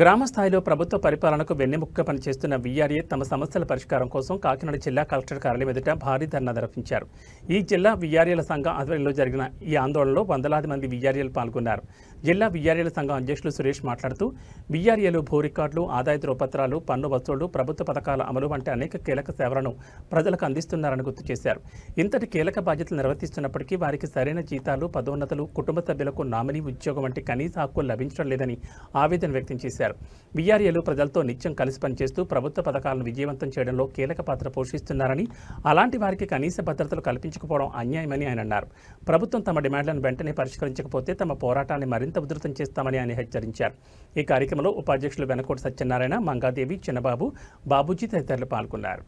గ్రామ స్థాయిలో ప్రభుత్వ పరిపాలనకు వెన్నెముక్క పనిచేస్తున్న వీఆర్ఏ తమ సమస్యల పరిష్కారం కోసం కాకినాడ జిల్లా కలెక్టర్ కార్యాలయం ఎదుట భారీ ధర్నా నిర్వహించారు. ఈ జిల్లా వీఆర్ఏల సంఘం ఆధ్వర్యంలో జరిగిన ఈ ఆందోళనలో వందలాది మంది వీఆర్ఏలు పాల్గొన్నారు. జిల్లా వీఆర్ఏల సంఘం అధ్యక్షులు సురేష్ మాట్లాడుతూ వీఆర్ఏలు భూ రికార్డులు ఆదాయ ధృవపత్రాలు పన్ను వసూళ్ళు ప్రభుత్వ పథకాల అమలు వంటి అనేక కీలక సేవలను ప్రజలకు అందిస్తున్నారని గుర్తు చేశారు. ఇంతటి కీలక బాధ్యతలు నిర్వర్తిస్తున్నప్పటికీ వారికి సరైన జీతాలు పదోన్నతులు కుటుంబ సభ్యులకు నామినీ ఉద్యోగం వంటి కనీస హక్కులు లభించడం లేదని ఆవేదన వ్యక్తం చేశారు. వీఆర్ఏలు ప్రజలతో నిత్యం కలిసి పనిచేస్తూ ప్రభుత్వ పథకాలను విజయవంతం చేయడంలో కీలక పాత్ర పోషిస్తున్నారని అలాంటి వారికి కనీస భద్రతలు కల్పించకపోవడం అన్యాయమని ఆయన అన్నారు. ప్రభుత్వం తమ డిమాండ్లను వెంటనే పరిష్కరించకపోతే తమ పోరాటాన్ని మరింత ఉధృతం చేస్తామని ఆయన హెచ్చరించారు ఈ కార్యక్రమంలో ఉపాధ్యక్షులు వెనకోటి సత్యనారాయణ మంగాదేవి చిన్నబాబు బాబుజీ తదితరులు పాల్గొన్నారు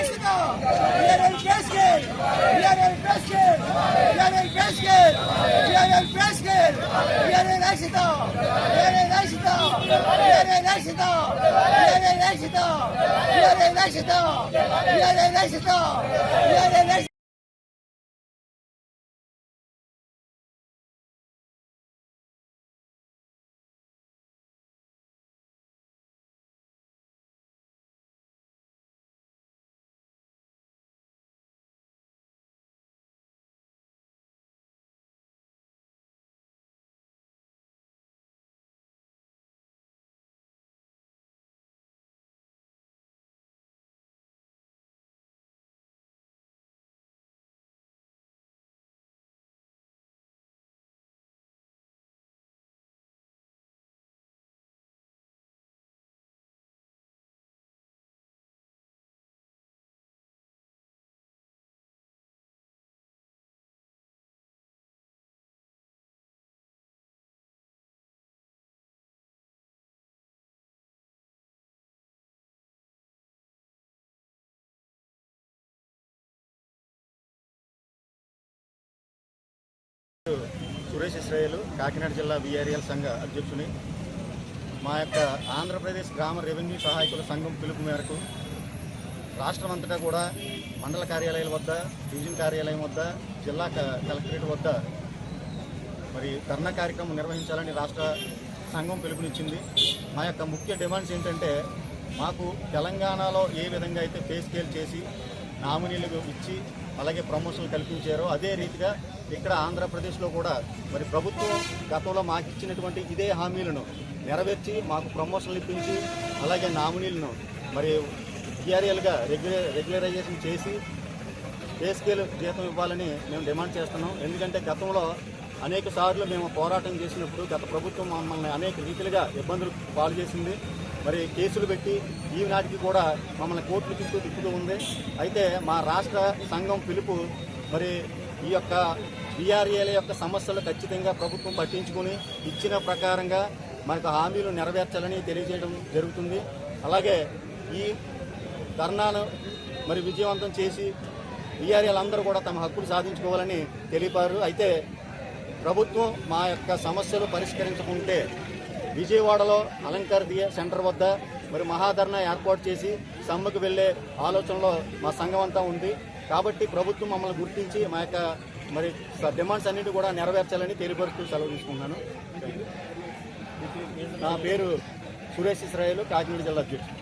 éxito! ¡Viene el éxito! ¡Viene el éxito! ¡Viene el éxito! Suresh Israel Kakinada జిల్లా విఆర్ఎల్ సంఘ అధ్యక్షుని. మా యొక్క ఆంధ్రప్రదేశ్ గ్రామ రెవెన్యూ సహాయకుల సంఘం పిలుపు మేరకు రాష్ట్రం అంతటా కూడా మండల కార్యాలయాల వద్ద డివిజన్ కార్యాలయం వద్ద జిల్లా కలెక్టరేట్ వద్ద మరి ధర్నా కార్యక్రమం నిర్వహించాలని రాష్ట్ర సంఘం పిలుపునిచ్చింది. మా యొక్క ముఖ్య డిమాండ్స్ ఏంటంటే మాకు తెలంగాణలో ఏ విధంగా అయితే పే స్కేల్ చేసి నామినీలు ఇచ్చి అలాగే ప్రమోషన్లు కల్పించారో అదే రీతిగా ఇక్కడ ఆంధ్రప్రదేశ్లో కూడా మరి ప్రభుత్వం గతంలో మాకు ఇచ్చినటువంటి ఇదే హామీలను నెరవేర్చి మాకు ప్రమోషన్లు ఇప్పించి అలాగే నామినీలను మరి టీఆర్ఎల్గా రెగ్యులర్ రెగ్యులరైజేషన్ చేసి పే స్కేల్ జీతం ఇవ్వాలని మేము డిమాండ్ చేస్తున్నాం. ఎందుకంటే గతంలో అనేక సార్లు మేము పోరాటం చేసినప్పుడు గత ప్రభుత్వం మమ్మల్ని అనేక రీతిలుగా ఇబ్బందులు పాలు చేసింది. మరి కేసులు పెట్టి ఈనాటికి కూడా మమ్మల్ని కోర్టుల చుట్టూ తిప్పుతూ ఉంది. అయితే మా రాష్ట్ర సంఘం పిలుపు మరి ఈ యొక్క డిఆర్ఏల యొక్క సమస్యలు ఖచ్చితంగా ప్రభుత్వం పట్టించుకుని ఇచ్చిన ప్రకారంగా మనకు హామీలు నెరవేర్చాలని తెలియజేయడం జరుగుతుంది. అలాగే ఈ ధర్నాను మరి విజయవంతం చేసి బీఆర్ఎల్ అందరూ కూడా తమ హక్కులు సాధించుకోవాలని తెలిపారు. అయితే ప్రభుత్వం మా యొక్క సమస్యలు పరిష్కరించకుంటే విజయవాడలో అలంకార్ దియ సెంటర్ వద్ద మరి మహాధర్నా ఏర్పాటు చేసి సమ్మెకు వెళ్ళే ఆలోచనలో మా సంఘం అంతా ఉంది. కాబట్టి ప్రభుత్వం మమ్మల్ని గుర్తించి మా యొక్క మరి డిమాండ్స్ అన్నింటి కూడా నెరవేర్చాలని తెలియపరుస్తూ సెలవు తీసుకుంటున్నాను. నా పేరు సురేష్ ఇస్రాయేల్ కాకినాడ జిల్లా అధ్యక్షుడు.